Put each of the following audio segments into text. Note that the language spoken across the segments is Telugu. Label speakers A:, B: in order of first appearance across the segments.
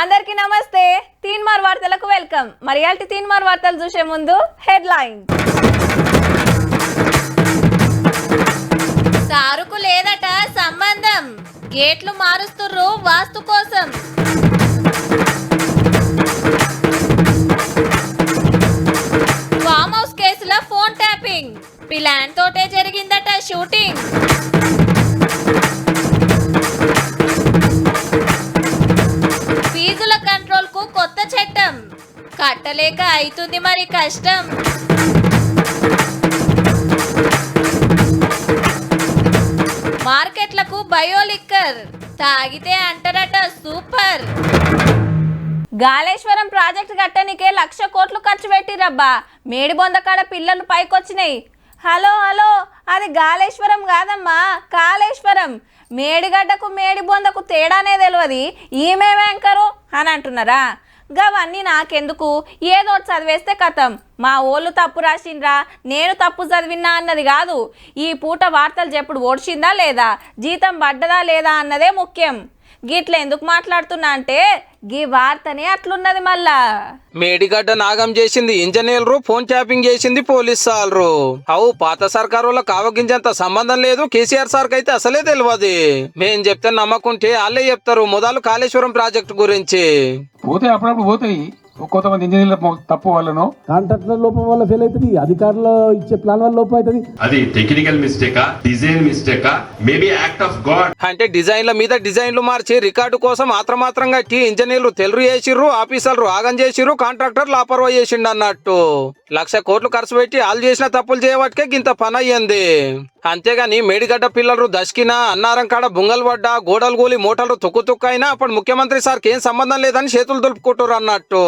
A: అందరికీ నమస్తే. తీన్మార్ వార్తలకు వెల్కమ్. మరి తీన్మార్ వార్తలు చూసే ముందు హెడ్ లైన్ సారుకు లేదట సంబంధం. గేట్లు మారుస్తుర్రు వాస్తు కోసం. ఫామ్ హౌస్ కేసులో ఫోన్ ట్యాపింగ్. ప్లాన్ తోటే జరిగిందట షూటింగ్. కట్టలేక అవుతుంది మరి కష్టం. మార్కెట్లకు బయోలిక్కర్ తాగితే అంటారట సూపర్. గాలేశ్వరం ప్రాజెక్ట్ కట్టనికే లక్ష కోట్లు ఖర్చు పెట్టిరబ్బా మేడిబొందకాడ పిల్లలు పైకొచ్చినాయి. హలో హలో అది గాలేశ్వరం కాదమ్మా కాళేశ్వరం మేడిగడ్డకు మేడిబొందకు తేడానే తెలియదు ఈమె వెంకరు అని అంటున్నారా? గవన్నీ నాకెందుకు? ఏదో చదివేస్తే కథం మా ఓళ్ళు తప్పు రాసిండ్రా నేను తప్పు చదివినా అన్నది కాదు. ఈ పూట వార్తలు చెప్పుడు ఓడ్చిందా లేదా? జీతం పడ్డదా లేదా అన్నదే ముఖ్యం. గిట్ల ఎందుకు మాట్లాడుతున్నా అంటే గీ వార్తనే అట్లున్నది మళ్ళా.
B: మేడిగడ్డ నాగం చేసింది ఇంజనీర్లు ఫోన్ ట్యాపింగ్ చేసింది పోలీస్ సాలరు అవు పాత సర్కారు కావగించేంత సంబంధం లేదు కేసీఆర్ సార్ అయితే అసలే తెలియదు మేం చెప్తే నమ్మకుంటే వాళ్ళే చెప్తారు మొదలు కాళేశ్వరం ప్రాజెక్టు గురించి.
C: పోతాయి అప్పుడప్పుడు పోతాయి. కొంతమంది ఇంజనీర్ల తప్పు వల్లనో.
D: కాంట్రాక్టర్ లోపం వల్ల ఫెయిల్ అవుతుంది అధికారుల ఇచ్చే ప్లాన్ వల్ల లోపం అవుతుంది.
E: అది టెక్నికల్ మిస్టేకా డిజైన్ మిస్టేకా మేబీ యాక్ట్ ఆఫ్ గాడ్
B: అంటే డిజైన్ల మీద డిజైన్లు మార్చి రికార్డు కోసం మాత్రమాత్రం కట్టి ఇంజనీర్లు తెలుగు చేసిర్రు ఆఫీసర్లు ఆగం చేసిర్రు కాంట్రాక్టర్ లాపర్వా చేసిండు అన్నట్టు. లక్ష కోట్లు ఖర్చు పెట్టి వాళ్ళు చేసిన తప్పులు చేయబట్టే గింత పని అయ్యింది. అంతేగాని మేడిగడ్డ పిల్లలు దశకినా అన్నారం కాడ బుంగలు పడ్డా గోడలు గోలి మూటలు తుక్కు తుక్కు అయినా అప్పుడు ముఖ్యమంత్రి సార్కి ఏం సంబంధం లేదని చేతులు దులుపుకుంటారు అన్నట్టు.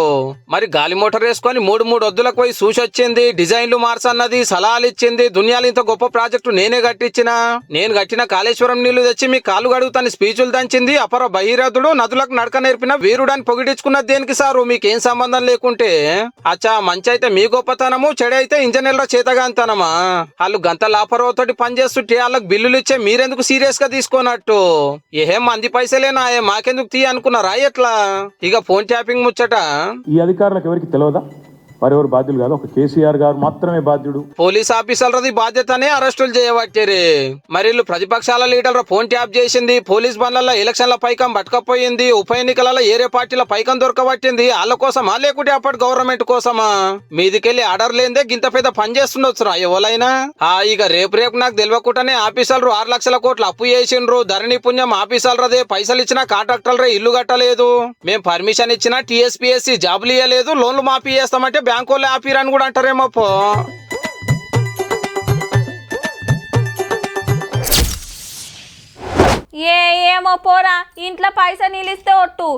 B: మరి గాలి మోటార్ వేసుకొని మూడు మూడు వద్దులకు పోయి చూసి వచ్చింది డిజైన్లు మార్చన్నది సలహాలు ఇచ్చింది దునియాలు ఇంత గొప్ప ప్రాజెక్టు నేనే కట్టించిన. నేను కట్టిన కాళేశ్వరం నీళ్ళు తెచ్చి మీ కాళ్ళు గడుగుతాని స్పీచులు దంచింది అపర బహిరథుడు నదులకు నడక నేర్పిన వీరుడని పొగిడించుకున్న దేనికి సారు? మీకేం సంబంధం లేకుంటే? అచ్చా మంచి అయితే మీ గొప్పతనము చెడైతే ఇంజనీర్ల చేతగాంతనమా? వాళ్ళు గంత లాపరవతోటి పనిచేస్తుంటే వాళ్ళకి బిల్లులు ఇచ్చే మీరెందుకు సీరియస్గా తీసుకోనట్టు? ఏం మంది పైసలేనా మాకెందుకు తీ అనుకున్నారా ఎట్లా? ఇక ఫోన్ ట్యాపింగ్ ముచ్చట.
C: ఈ అధికారులకు ఎవరికి తెలియదా మరెవరు బాధ్యులు కాదు ఒక కేసీఆర్ గారు మాత్రమే బాధ్యుడు.
B: పోలీస్ ఆఫీసర్లది బాధ్యతనే అరెస్టులు చేయబట్టారు మరి ప్రతిపక్షాల లీడర్ ఫోన్ ట్యాప్ చేసింది పోలీస్ బండ్లలో ఎలక్షన్ల పైకం పట్టుకపోయింది ఉప ఎన్నికలలో ఏరే పార్టీల పైకం దొరకబట్టింది వాళ్ళ కోసమా లేకుంటే అప్పటి గవర్నమెంట్ కోసమా? మీదికెళ్ళి ఆర్డర్ లేదే గింత పెద్ద పని చేస్తుండొచ్చురా ఎవరైనా ఆ ఇక రేపు రేపు నాకు తెలియకుండానే ఆఫీసర్లు ఆరు లక్షల కోట్లు అప్పు చేసిండ్రు ధరణి పుణ్యం ఆఫీసర్లదే పైసలు ఇచ్చినా కాంట్రాక్టర్లే ఇల్లు కట్టలేదు. మేము పర్మిషన్ ఇచ్చినా టీఎస్పీఎస్సీ జాబులు ఇవ్వలేదు లోన్లు మాఫీ చేస్తామంటే బ్యాంకు వాళ్ళు ఆపిరని కూడా అంటారేమో పో.
A: ఏ ఏమో పోరా ఇంట్లో పైసా నీళ్ళిస్తే ఒట్టు.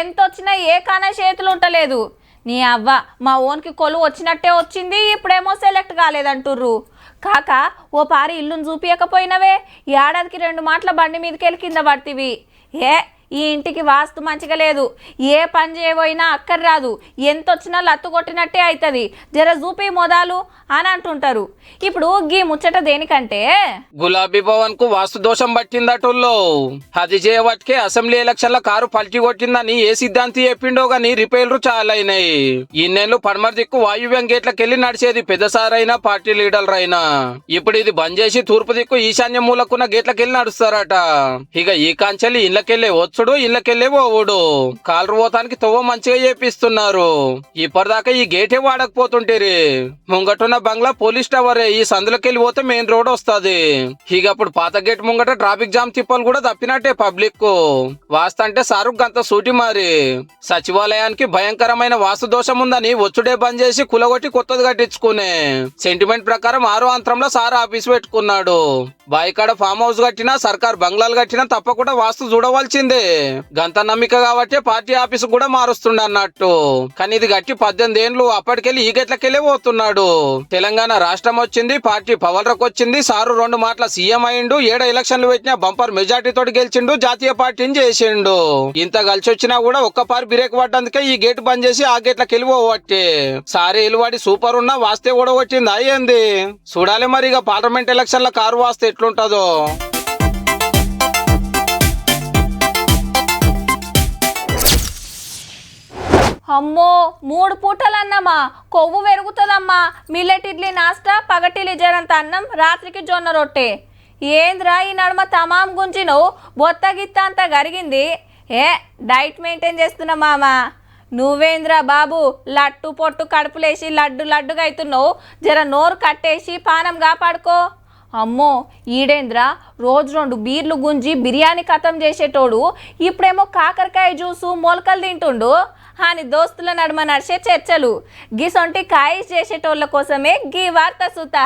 A: ఎంత వచ్చినా ఏ కాన చేతులు ఉంటలేదు. నీ అవ్వ మా ఓన్కి కొలువు వచ్చినట్టే వచ్చింది ఇప్పుడేమో సెలెక్ట్ కాలేదంటుర్రు. కాక ఓ పారి ఇల్లును చూపియకపోయినవే ఏడాదికి రెండు మాటల బండి మీదకి వెళ్ళి కింద పడుతుంది ఏ ఈ ఇంటికి వాస్తు మంచిగా లేదు. ఏ పని చేయబోయినా అక్కర్రాదు. ఎంత వచ్చినా లత్తు కొట్టినట్టే అవుతుంది జర చూపి మొదలు అని అంటుంటారు. ఇప్పుడు గీ ముచ్చట దేనికంటే?
B: గులాబీ భవన్కు వాస్తు దోషం పట్టిందటుల్లో. అది చేయబట్కే అసెంబ్లీ ఎలక్షన్ల కారు పల్టీ కొట్టిందని ఏ సిద్ధాంతి చెప్పిండో గాని రిపేర్లు చాలా అయినాయి ఈ పడమర దిక్కు వాయువ్యం గేట్లకెళ్ళి నడిచేది పెద్దసారైనా పార్టీ లీడర్ అయినా ఇప్పుడు ఇది బంద్ చేసి తూర్పు దిక్కు ఈశాన్య మూలకున్న గేట్లకెళ్ళి నడుస్తారట. ఇక ఈ కాంచెల్లి ఇళ్ళకెళ్ళే వచ్చుడు ఇళ్ళకెళ్ళే పోవుడు. కాలరు పోతానికి తవ్వ మంచిగా చేపిస్తున్నారు. ఇప్పటిదాకా ఈ గేటే వాడకపోతుంటేరి. ముంగటున్న బంగ్లా పోలీస్ టవరే. ఈ సందులోకెళ్ళి పోతే మెయిన్ రోడ్ వస్తుంది. ఇక అప్పుడు పాత గేట్ ముంగట ట్రాఫిక్ జామ్ తిప్పలు కూడా తప్పినట్టే పబ్లిక్కు వాస్తంటే సారు గంత సూటి మరి. సచివాలయానికి భయంకరమైన వాస్తు దోషం ఉందని వచ్చుడే బంద్ చేసి కులగొట్టి కొత్తది కట్టించుకునే. సెంటిమెంట్ ప్రకారం ఆరో అంతరంలో సార్ ఆఫీస్ పెట్టుకున్నాడు. బాయికాడ ఫామ్ హౌస్ కట్టినా సర్కార్ బంగ్లాలు కట్టినా తప్పకుండా వాస్తు చూడవలసిందే. గంత నమ్మిక కాబట్టి పార్టీ ఆఫీస్ కూడా మారుస్తుండ అన్నట్టు. కానీ ఇది గట్టి పద్దెనిమిది ఏండ్లు అప్పటికెళ్ళి ఈ గట్లకెళ్ళే పోతున్నాడు. తెలంగాణ రాష్ట్రం వచ్చింది పార్టీ పవర్లకు వచ్చింది సారు రెండు మాటల సీఎం అయిండు ఏడ ఎలక్షన్లు పెట్టినా బంపర్ మెజార్టీ తోటి గెలిచిండు జాతీయ పార్టీని చేసిండు. ఇంత కలిసి వచ్చినా కూడా ఒక్క పారి బ్రేక్ పడ్డందుకే ఈ గేట్ బంద్ చేసి ఆ గేట్లకి వెళ్ళిపోవట్టే సారే ఇలువాడి సూపర్ ఉన్నా వాస్తే కూడా వచ్చింది అయ్యింది చూడాలి మరి ఇక పార్లమెంట్ ఎలక్షన్ల కారు వాస్తే ఎట్లుంటదో.
A: అమ్మో మూడు పూటలన్నమ్మా. కొవ్వు పెరుగుతుందమ్మా మిల్లెట్ ఇడ్లీ నాస్టా పగటిలి జరంత అన్నం రాత్రికి జొన్న రొట్టె. ఏంద్రా ఈ నడుమ తమాం గుంజిను? బొత్త గిత్త అంతా గరిగింది. ఏ డైట్ మెయింటైన్ చేస్తున్నా మామ? నువ్వేంద్రా బాబు లట్టు పొట్టు కడుపులేసి లడ్డు లడ్డుగా అవుతున్నావు జర నోరు కట్టేసి పానం కాపాడుకో. అమ్మో ఈడేంద్ర? రోజు రెండు బీర్లు గుంజి బిర్యానీ ఖతం చేసేటోడు ఇప్పుడేమో కాకరకాయ జ్యూసు మొలకలు తింటుండు. అని దోస్తుల నడుమ నడిచే చర్చలు. గిసొంటి కాయ చేసేటోళ్ళ కోసమే గీ వార్త సుత.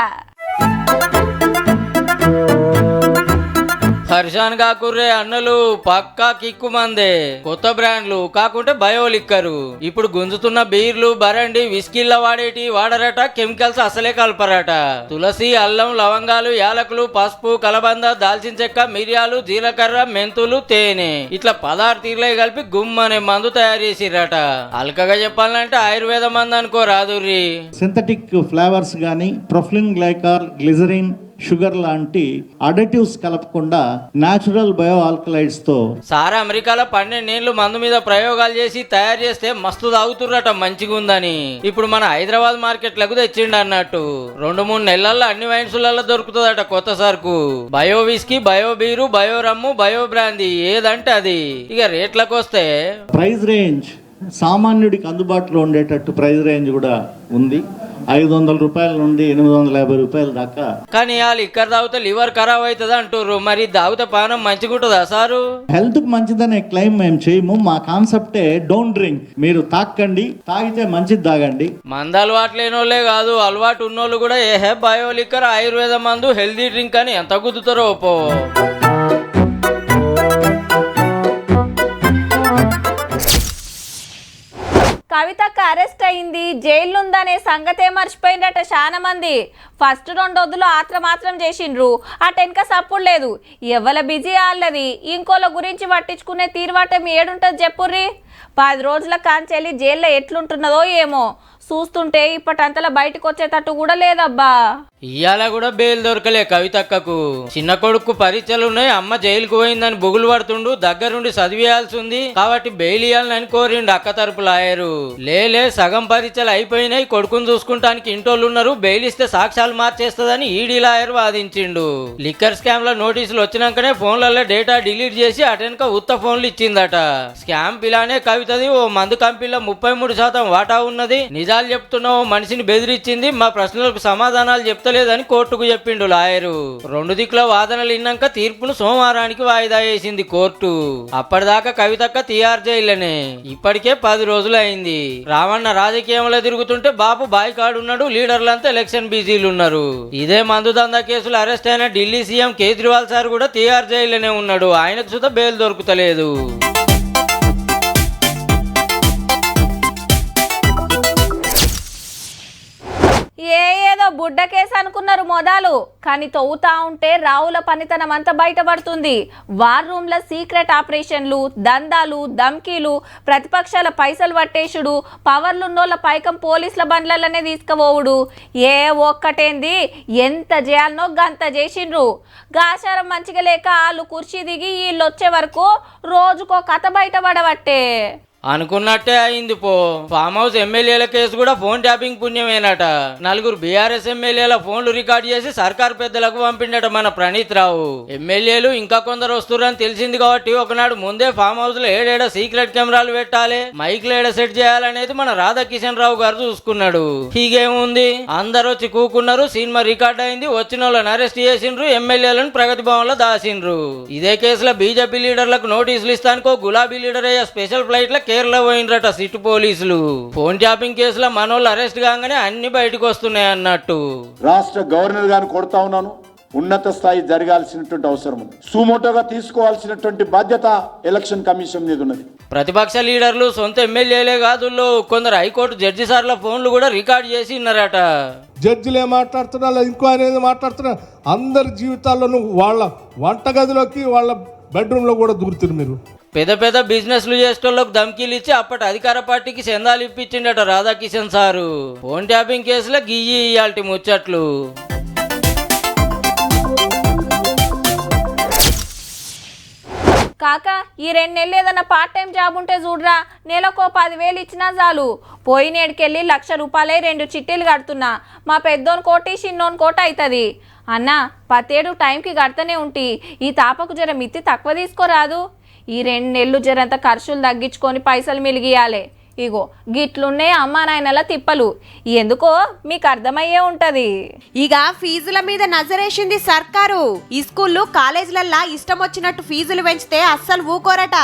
F: హర్షాన్ కాకుర్రే అన్నలు పక్కా కిక్కు మందే. కొత్త బ్రాండ్లు కాకుంటే బయో లిక్కరు ఇప్పుడు గుంజుతున్న బీర్లు బరండి విస్కీల్లో వాడేటి వాడరట కెమికల్స్ అసలే కలపరట. తులసి అల్లం లవంగాలు యాలకులు పసుపు కలబంద దాల్చిన చెక్క మిరియాలు జీలకర్ర మెంతులు తేనె. ఇట్లా పదహారు తీర్లే కలిపి గుమ్మనే మందు తయారు చేసిరట అల్కగా చెప్పాలంటే ఆయుర్వేద మందు అనుకో రాదుర్రి.
G: సింథటిక్ ఫ్లేవర్స్ కానీ ప్రొఫ్లిన్ గ్లైకార్ గ్లిజరిన్ షుగర్ లాంటి అడటివ్స్ కలపకుండా న్యాచురల్ బయో ఆల్కలైడ్స్తో
F: సారా అమెరికాలో పన్నెండేళ్ళు మందు మీద ప్రయోగాలు చేసి తయారు చేస్తే మస్తు తాగుతుర్రట మంచిగుందని ఇప్పుడు మన హైదరాబాద్ మార్కెట్లకు తెచ్చిండు అన్నట్టు. రెండు మూడు నెలల్లో అన్ని వైన్సులలో దొరుకుతుందట కొత్త సరుకు. Bio whisky bio beer bio rum bio brandy ఏదంటే అది. ఇక రేట్లకు వస్తే
G: ప్రైస్ రేంజ్ సామాన్యుడికి అందుబాటులో ఉండేటట్టు ప్రైస్ రేంజ్ కూడా ఉంది. ఐదు వందల రూపాయల నుండి ఎనిమిది వందల యాభై రూపాయల దాకా.
F: కానీ వాళ్ళు ఇక్కడ తాగితే లివర్ ఖరాబ్ అవుతుంది అంటుర్రు. మరి తాగితే పానం మంచిగుంటుందా సారు?
G: హెల్త్కి మంచిదనే క్లెయిమ్ మేము చేయము. మా కాన్సెప్టే డోంట్ డ్రింక్. మీరు తాకండి తాగితే మంచిది తాగండి.
F: మంద అలవాటు లేనోళ్ళే కాదు. అలవాటు ఉన్నోళ్ళు కూడా ఏ హె బయో లిక్కర్ ఆయుర్వేద మందు హెల్దీ డ్రింక్ అని ఎంత కుదుతారో పో
A: కవితకు అరెస్ట్ అయింది. జైలుందనే సంగతే మర్చిపోయిందట చాలా మంది ఫస్ట్ రెండు వద్దులు ఆత్రమాత్రం చేసిండ్రు. అటెనక సప్పుడు లేదు. ఎవల బిజీ వాళ్ళది? ఇంకోల గురించి పట్టించుకునే తీరువాటం ఏడుంటుంది చెప్పుర్రి? పది రోజుల కాంచెల్లి జైల్లో ఎట్లుంటున్నదో ఏమో. చూస్తుంటే ఇప్పటంతలా బయటకు వచ్చేటట్టు కూడా లేదబ్బా.
F: ఇవాళ కూడా బెయిల్ దొరకలే కవితక్కకు. చిన్న కొడుకు పరీక్షలు ఉన్నాయి అమ్మ జైలుకు పోయిందని బుగులు పడుతుండు దగ్గరుండి చదివేయాల్సి ఉంది కాబట్టి బెయిల్ ఇవ్వాలని కోరిండు అక్క తరపు లాయరు. లేలే సగం పరీక్షలు అయిపోయినాయి కొడుకుని చూసుకుంటానికి ఇంటోళ్ళు ఉన్నారు బెయిల్ ఇస్తే సాక్ష్యాలు మార్చేస్తుందని ఈడీ లాయర్ వాదించిండు. లిక్కర్ స్కామ్లో నోటీసులు వచ్చినాకనే ఫోన్లలో డేటా డిలీట్ చేసి అటెనక ఉత్త ఫోన్లు ఇచ్చిందట. స్కామ్ ఇలానే కవితది ఓ మందు కంపెనీలో ముప్పై మూడు శాతం వాటా ఉన్నది. నిజాలు చెప్తున్న ఓ మనిషిని బెదిరించింది మా ప్రశ్నలకు సమాధానాలు చెప్తలేదని కోర్టుకు చెప్పిండు లాయరు. రెండు దిక్కుల వాదనలు విన్నాక తీర్పును సోమవారానికి వాయిదా వేసింది కోర్టు. అప్పటిదాకా కవితక్క తీఆర్ జైల్లోనే. ఇప్పటికే పది రోజులు అయింది రావణ రాజకీయంలో తిరుగుతుంటే బాబు బాయ్ కాడున్నాడు లీడర్లంతా ఎలక్షన్ బిజీలు ఉన్నారు ఇదే మందు దందా కేసులు అరెస్ట్ అయిన ఢిల్లీ సీఎం కేజ్రీవాల్ సార్ కూడా తీఆర్ జైల్లోనే ఉన్నాడు. ఆయనకు సుత బెయిల్ దొరుకుతలేదు.
A: బుడ్డ కేసు అనుకున్నారు మొదలు. కానీ తవ్వుతా ఉంటే రావుల పనితనం అంతా బయటపడుతుంది. వార్ రూమ్ల సీక్రెట్ ఆపరేషన్లు దందాలు ధమ్కీలు ప్రతిపక్షాల పైసలు పట్టేసుడు పవర్లున్నోళ్ళ పైకం పోలీసుల బండ్లలోనే తీసుకుపోవుడు. ఏ ఒక్కటేంది? ఎంత చేయాలనో గంత చేసిండ్రు గాచారం మంచిగా లేక వాళ్ళు కుర్చీ దిగి వీళ్ళు వచ్చే వరకు రోజుకో కథ బయటపడబట్టే
F: అనుకున్నట్టే అయింది పో. ఫామ్ హౌస్ ఎమ్మెల్యేల కేసు కూడా ఫోన్ ట్యాపింగ్ పుణ్యమేనట. నలుగురు బీఆర్ఎస్ ఎమ్మెల్యేల ఫోన్లు రికార్డ్ చేసి సర్కార్ పెద్దలకు పంపిండట మన ప్రణీత్ రావు. ఎమ్మెల్యేలు ఇంకా కొందరు వస్తున్నారని తెలిసింది కాబట్టి ఒకనాడు ముందే ఫామ్ హౌస్లో ఏడేడ సీక్రెట్ కెమెరాలు పెట్టాలి మైక్లు ఏడ సెట్ చేయాలనేది మన రాధాకిషన్ రావు గారు చూసుకున్నాడు. హీగేముంది? అందరు వచ్చి కూకున్నారు సినిమా రికార్డ్ అయింది వచ్చిన వాళ్ళని అరెస్ట్ చేసిండ్రు ఎమ్మెల్యేలను ప్రగతి భవన్లో దాసిండ్రు. ఇదే కేసులో బీజేపీ లీడర్లకు నోటీసులు ఇస్తానికో గులాబీ లీడర్ అయ్యే స్పెషల్ ఫ్లైట్లో కేరళ పోయిండ్రట సిట్టు పోలీసులు. ఫోన్ ట్యాపింగ్ కేసులో మనోళ్ళు అరెస్ట్ కాగానే అన్ని బయటకు వస్తున్నాయి అన్నట్టు.
H: రాష్ట్ర గవర్నర్ గారిని కొడతా ఉన్నాను. ఉన్నత స్థాయి జరగాల్సినటువంటి అవసరం ఉంది. సుమోటోగా తీసుకోవాల్సినటువంటి బాధ్యత ఎలక్షన్ కమిషన్ మీద ఉన్నది.
F: ప్రతిపక్ష లీడర్లు సొంత ఎమ్మెల్యేలే కాదు కొందరు హైకోర్టు జడ్జి సార్ల ఫోన్లు కూడా రికార్డ్ చేసి ఉన్నారట.
D: జడ్జిలు మాట్లాడుతున్నా ఇంకో అనేది మాట్లాడుతున్నా అందరి జీవితాల్లోనూ వాళ్ళ వంటగదిలోకి వాళ్ళ బెడ్రూమ్లో కూడా దూరుతున్నారు మీరు.
F: పెద్ద పెద్ద బిజినెస్లు చేసేటోళ్ళకి ధమ్కీలు ఇచ్చి అప్పటి అధికార పార్టీకి చందాలు ఇప్పించిండట రాధాకిషన్ సారు. ఫోన్ ట్యాపింగ్ కేసులో గియ్యి ఇయాల్టి ముచ్చట్లు.
A: కాక ఈ రెండు నెలలు ఏదైనా పార్ట్ టైం జాబ్ ఉంటే చూడరా. నెలకు పదివేలు ఇచ్చినా చాలు. పోయినేడికెళ్ళి లక్ష రూపాయలే రెండు చిట్టీలు కడుతున్నా. మా పెద్దోని కోటి చిన్నోని కోట అవుతుంది అన్న పతేడు టైంకి కడతనే ఉంటి. ఈ తాపకు జర మిత్తి తక్కువ తీసుకోరాదు. ఈ రెండు నెలలు జరంత ఖర్చులు తగ్గించుకొని పైసలు మిలిగియాలి. ఇగో గిట్లున్నాయి అమ్మా నాయనల తిప్పలు. ఎందుకో మీకు అర్థమయ్యే ఉంటది.
I: ఇక ఫీజుల మీద నజరేసింది సర్కారు. ఈ స్కూళ్ళు కాలేజీలల్లా ఇష్టం వచ్చినట్టు ఫీజులు పెంచితే అస్సలు ఊకోరట.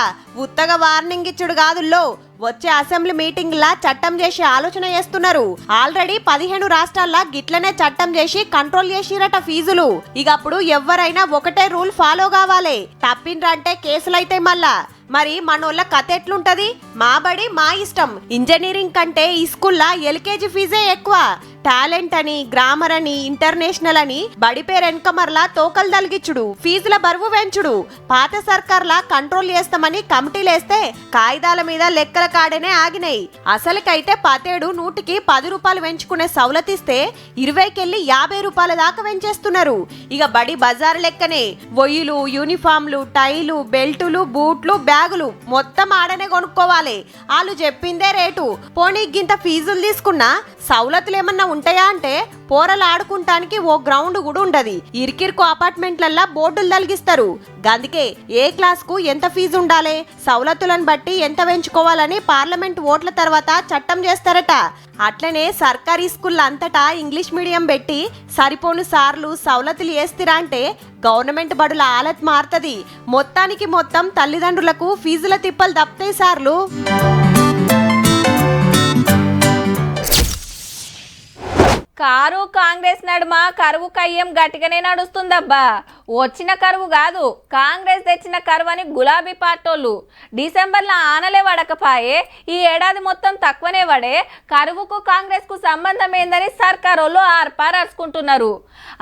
I: ఉత్తగా వార్నింగ్ ఇచ్చుడు కాదుల్లో. వచ్చే అసెంబ్లీ మీటింగ్ లా చట్టం చేసే ఆలోచన చేస్తున్నారు. ఆల్రెడీ పదిహేను రాష్ట్రాల్లో గిట్లనే చట్టం చేసి కంట్రోల్ చేసిరట ఫీజులు. ఇక అప్పుడు ఎవరైనా ఒకటే రూల్ ఫాలో కావాలి. తప్పిండ్రంటే కేసులైతే మళ్ళా. మరి మనోళ్ళ కథ ఎట్లుంటది? మా బడి మా ఇష్టం. ఇంజనీరింగ్ కంటే ఈ స్కూల్లో ఎల్కేజీ ఫీజే ఎక్కువ. టాలెంట్ అని గ్రామర్ అని ఇంటర్నేషనల్ అని బడి పేరు వెనకమర్లా తోకలు తలిగిచ్చుడు. ఫీజుల బరువు పెంచుడు. పాత సర్కార్లా కంట్రోల్ చేస్తామని కమిటీలేస్తే కాగితాల మీద లెక్కల కాడనే ఆగినాయి. అసలుకైతే పతేడు నూటికి పది రూపాయలు పెంచుకునే సౌలతిస్తే ఇరవైకెళ్ళి యాభై రూపాయల దాకా పెంచేస్తున్నారు. ఇక బడి బజార్ లెక్కనే ఒయ్యిలు యూనిఫామ్లు టైలు బెల్టులు బూట్లు బ్యాగులు మొత్తం ఆడనే కొనుక్కోవాలి. వాళ్ళు చెప్పిందే రేటు. పోనీ గింత ఫీజులు తీసుకున్నా సౌలతులు ఏమన్నా ఉంటాయా అంటే పోరలు ఆడుకుంటానికి ఓ గ్రౌండ్ కూడా ఉండదు. ఇరికిరుకు అపార్ట్మెంట్లల్లా బోర్డులు తలిగిస్తారు. గందుకే ఏ క్లాస్కు ఎంత ఫీజు ఉండాలి? సవలతులను బట్టి ఎంత పెంచుకోవాలని పార్లమెంట్ ఓట్ల తర్వాత చట్టం చేస్తారట. అట్లనే సర్కారీ స్కూల్ అంతటా ఇంగ్లీష్ మీడియం పెట్టి సరిపోను సార్లు సవలతులు వేస్తిరా అంటే గవర్నమెంట్ బడుల ఆలత్ మారుతుంది. మొత్తానికి మొత్తం తల్లిదండ్రులకు ఫీజుల తిప్పలు తప్పితే సార్లు.
A: కారు కాంగ్రెస్ నడుమ కరువు కయ్యం గట్టిగానే నడుస్తుందబ్బా. వచ్చిన కరువు కాదు కాంగ్రెస్ తెచ్చిన కరువు అని గులాబీ పార్టోళ్ళు డిసెంబర్లో ఆనలే పడకపాయే ఈ ఏడాది మొత్తం తక్కువనే పడే కరువుకు కాంగ్రెస్కు సంబంధం ఏందని సర్కారోళ్ళు ఆర్పార్ అరుచుకుంటున్నారు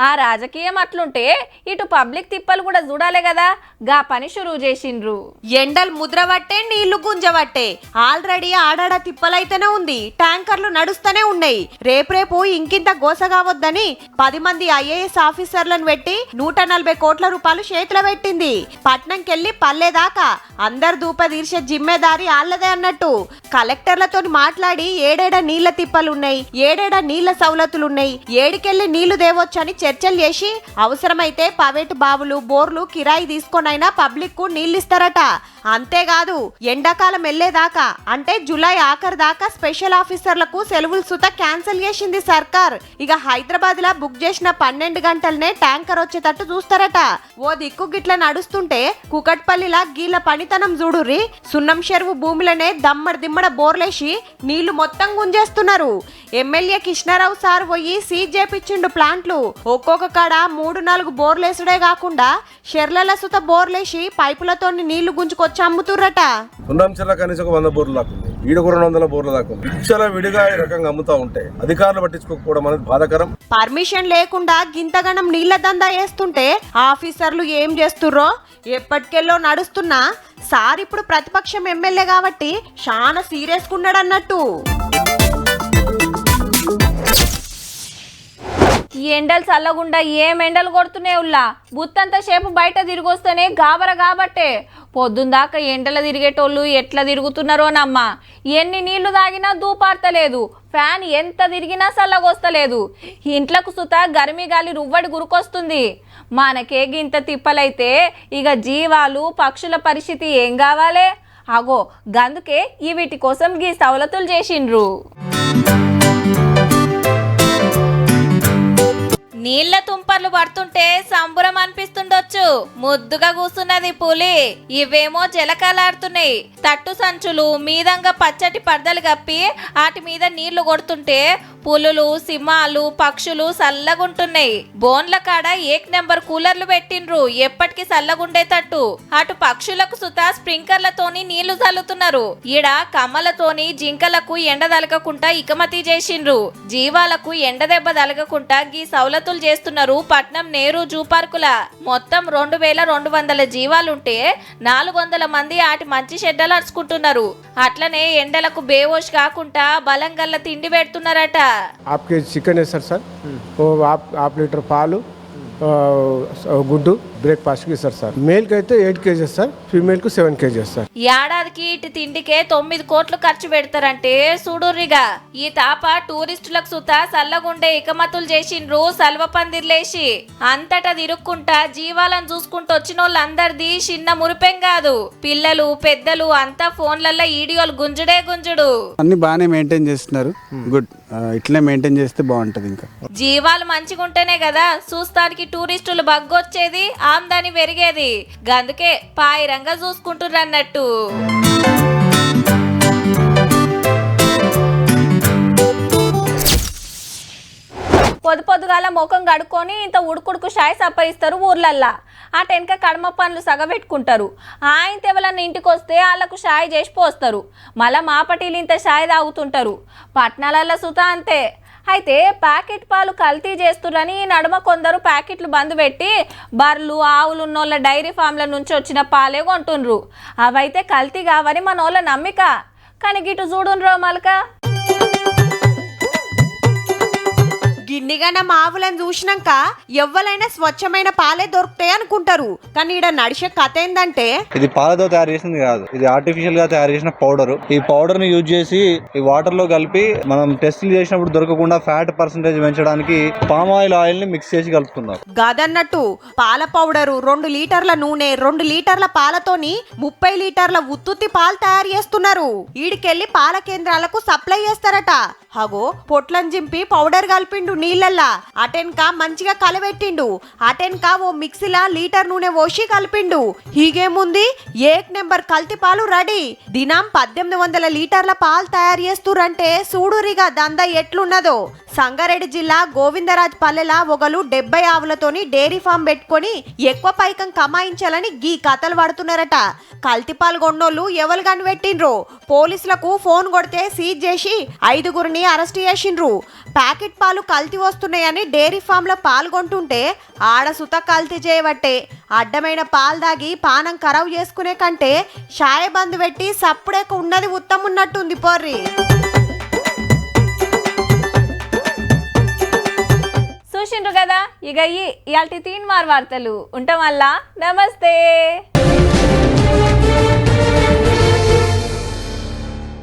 A: ఆ రాజకీయం అట్లుంటే ఇటు పబ్లిక్ తిప్పలు కూడా చూడాలి కదా గా పని షురూ చేసిండ్రు.
I: ఎండలు ముద్రవట్టే నీళ్ళు గుంజవట్టే ఆల్రెడీ ఆడాడ తిప్పలైతేనే ఉంది ట్యాంకర్లు నడుస్తూనే ఉన్నాయి. రేపు రేపు ఇంకి ఇంకింత గోసగావద్దని పది మంది ఐఏఎస్ ఆఫీసర్లను పెట్టి నూట నలభై కోట్ల రూపాయలు చేతిలో పెట్టింది. పట్నంకెళ్ళి పల్లెదాకా అందరు దూప తీర్చే జిమ్మెదారి ఆళ్ళదే అన్నట్టు. కలెక్టర్లతో మాట్లాడి ఏడేడ నీళ్ళ తిప్పలున్నాయి ఏడేడ నీళ్ళ సౌలతులున్నాయి ఏడికెళ్ళి నీళ్ళు దేవొచ్చని చర్చలు చేసి అవసరమైతే ప్రైవేటు బావులు బోర్లు కిరాయి తీసుకొనైనా పబ్లిక్కు నీళ్ళిస్తారట. అంతేకాదు ఎండాకాలం వెళ్ళేదాకా అంటే జూలై ఆఖరు దాకా స్పెషల్ ఆఫీసర్లకు సెలవులు సుత క్యాన్సిల్ చేసింది సర్కార్. ఇక హైదరాబాద్ లా బుక్ చేసిన పన్నెండు గంటలనే ట్యాంకర్ వచ్చేటట్టు చూస్తారట. ఓ దిక్కు గిట్ల నడుస్తుంటే కుకట్పల్లిలా గీల పనితనం చూడుర్రి. సున్నం చెరువు భూమిలోనే దమ్మడి దిమ్మడ బోర్లేసి నీళ్ళు మొత్తం గుంజేస్తున్నారు. ఎమ్మెల్యే కృష్ణారావు సార్ పోయి సీజ్ చేపించిండు ప్లాంట్లు. ఒక్కొక్క కాడ మూడు నాలుగు బోర్లేసుడే కాకుండా షెర్లల సుత బోర్లేసి పైపులతో నీళ్ళు గుంజుకొచ్చి అమ్ముతుర్రట.
J: చెరువు కనీసం వంద బోర్లు ఈడకు రెండు వందల బోర్ల దాకా ఉంది. పిచ్చల విడిగా ఈ రకంగా అమ్ముతా ఉంటే అధికారులు పట్టించుకోకపోవడం అనేది బాధాకరం.
I: పర్మిషన్ లేకుండా గింతగనం నీళ్ళ దందా వేస్తుంటే ఆఫీసర్లు ఏం చేస్తుర్రో? ఎప్పటికెల్లో నడుస్తున్నా సార్ ఇప్పుడు ప్రతిపక్షం ఎమ్మెల్యే కాబట్టి చాలా సీరియస్ ఉన్నాడు
A: ఈ ఎండలు చల్లగుండా ఏం ఎండలు కొడుతున్నాయి ఉల్లా? బుత్తంత సేపు బయట తిరిగొస్తేనే గాబర కాబట్టే పొద్దుందాకా ఎండలు తిరిగేటోళ్ళు ఎట్లా తిరుగుతున్నారోనమ్మా ఎన్ని నీళ్ళు తాగినా దూపార్తలేదు ఫ్యాన్ ఎంత తిరిగినా చల్లగొస్తలేదు. ఇంట్లకు సుత గరిమి గాలి రువ్వడి గురుకొస్తుంది. మనకే గింత తిప్పలైతే ఇక జీవాలు పక్షుల పరిస్థితి ఏం కావాలే? అగో గందుకే ఈ వీటి కోసం గీ సవలతులు చేసిండ్రు. నీళ్ళ తుంపర్లు పడుతుంటే సంబురం అనిపిస్తుండొచ్చు. ముద్దుగా కూసున్నది పులి. ఇవేమో జలకాలాడుతున్నాయి. తట్టు సంచులు మీదంగా పచ్చటి పర్దలు కప్పి వాటి మీద నీళ్ళు కొడుతుంటే పులులు సింహాలు పక్షులు సల్లగుంటున్నాయి. బోన్ల కాడ ఏక్ నెంబర్ కూలర్లు పెట్టిండ్రు. ఎప్పటికీ సల్లగుండేటట్టు అటు పక్షులకు సుత స్ప్రింకర్లతోని నీళ్ళు చల్లుతున్నారు. ఈడ కమ్మలతోని జింకలకు ఎండ తలగకుండా ఇకమతి చేసిండ్రు. జీవాలకు ఎండ దెబ్బ తలగకుండా గీ సౌలతులు చేస్తున్నారు పట్నం నేరు జూ పార్కుల. మొత్తం రెండు వేల రెండు వందల జీవాలుంటే నాలుగు వందల మంది ఆటి మంచి షెడ్డలు అరుచుకుంటున్నారు. అట్లనే ఎండలకు బేవోష్ కాకుండా బలంగల్ల తిండి పెడుతున్నారట.
K: హాఫ్ కేజీ చికెన్ వేస్తారు సార్ ఓ హాఫ్ హాఫ్ లీటర్ పాలు గుడ్డు
D: బ్రేక్ఫాస్ట్కి ఇస్తారు సార్. మేల్కి అయితే ఎయిట్ కేజెస్ సార్ ఫీమేల్కు సెవెన్ కేజెస్ సార్.
A: ఏడాదికి ఇటు తిండికే తొమ్మిది కోట్లు ఖర్చు పెడతారంటే చూడుర్రిగా ఈ తాప టూరిస్టులకు సుత సల్లగుండే ఇకమతులు చేసిండ్రు సల్వ పందిర్లేసి. అంతటా తిరుక్కుంటా జీవాలను చూసుకుంటూ వచ్చిన వాళ్ళందరిది చిన్న మురిపెం కాదు. పిల్లలు పెద్దలు అంతా ఫోన్లల్లో ఈడియోలు గుంజుడే గుంజుడు.
K: అన్ని బాగానే మెయింటైన్ చేస్తున్నారు. గుడ్. ఇట్లనే మెయింటైన్ చేస్తే బాగుంటుంది ఇంకా.
A: జీవాలు మంచిగుంటేనే కదా చూస్తానికి టూరిస్టులు బగ్గొచ్చేది ఆమ్దాని పెరిగేది. అందుకే పాయిరంగా చూసుకుంటున్నట్టు పొద్దు పొద్దుగాల ముఖం కడుక్కొని ఇంత ఉడుకుడుకు షాయి సప్పయిస్తారు ఊర్లల్లా. అటు టెనక కడమ పనులు సగబెట్టుకుంటారు. ఆయన ఎవరన్నా ఇంటికి వస్తే వాళ్ళకు షాయి చేసి పోస్తారు. మళ్ళా మాపటీలు ఇంత షాయి తాగుతుంటారు. పట్నాలల్లో సుత అంతే. అయితే ప్యాకెట్ పాలు కల్తీ చేస్తున్నారని ఈ నడుమ కొందరు ప్యాకెట్లు బంద్ పెట్టి బర్రెలు ఆవులు ఉన్నోళ్ళ డైరీ ఫామ్ల నుంచి వచ్చిన పాలే కొంటుండ్రు. అవైతే కల్తీ కావని మన వాళ్ళ నమ్మిక. కానీ గిటు చూడుండ్రో మలక?
I: గిన్నిగన్న మావులను చూసినాక ఎవ్వలైనా స్వచ్ఛమైన పాలే దొరుకుతాయి అనుకుంటారు. కానీ ఈడ నడిచే కథ ఏందంటే
K: ఇది పాలతో తయారు చేసింది కాదు. ఇది ఆర్టిఫిషియల్గా తయారు చేసిన పౌడర్ ఈ పౌడర్ని యూజ్ చేసి ఈ వాటర్లో కలిపి మనం టెస్ట్లు చేసినప్పుడు దొరకకుండా ఫ్యాట్ పర్సంటేజ్ పెంచడానికి పామ్ ఆయిల్ ఆయిల్ని మిక్స్ చేసి కలుపుతున్నారు
I: గదన్నట్టు పాల పౌడరు రెండు లీటర్ల నూనె రెండు లీటర్ల పాలతోని ముప్పై లీటర్ల ఉత్తుత్తి పాలు తయారు చేస్తున్నారు. ఈడికెళ్ళి పాల కేంద్రాలకు సప్లై చేస్తారట. హగో పొట్లను జింపి పౌడర్ కలిపిండు నీళ్ళల్లా. అటెన్కా మంచిగా కలబెట్టిండు అటెన్కా ఓ మిక్సీలా లీటర్ నూనె పోసి కలిపిండు. హీగేముంది? ఏక్ నెంబర్ కల్తీ పాలు రెడీ. దినం పద్దెనిమిది వందల లీటర్ల పాలు తయారు చేస్తురంటే చూడురిగా దంద ఎట్లున్నదో. సంగారెడ్డి జిల్లా గోవిందరాజ్ పల్లెల ఒకలు డెబ్బై ఆవులతోని డైరీ ఫామ్ పెట్టుకొని ఎక్కువ పైకం కమాయించాలని గీ కథలు పడుతున్నారట కల్తీ గొండోళ్ళు కొన్నోళ్ళు ఎవరు కనిపెట్టిండ్రు పోలీసులకు ఫోన్ కొడితే సీజ్ చేసి ఐదుగురిని అరెస్ట్ చేసిండ్రు. ప్యాకెట్ పాలు కల్తీ వస్తున్నాయని డైరీ ఫామ్లో పాల్గొంటుంటే ఆడ సుత కల్తీ చేయబట్టే అడ్డమైన పాలు దాగి పానం ఖరాబ్ చేసుకునే కంటే షాయబంద్ పెట్టి సప్పుడేక ఉన్నది ఉత్తమున్నట్టుంది పోర్రి.
A: చూసిండ్రు కదా? ఇక ఈ ఇయాల్టి తీన్ మార్ వార్తలు. ఉంటాం వల్ల నమస్తే.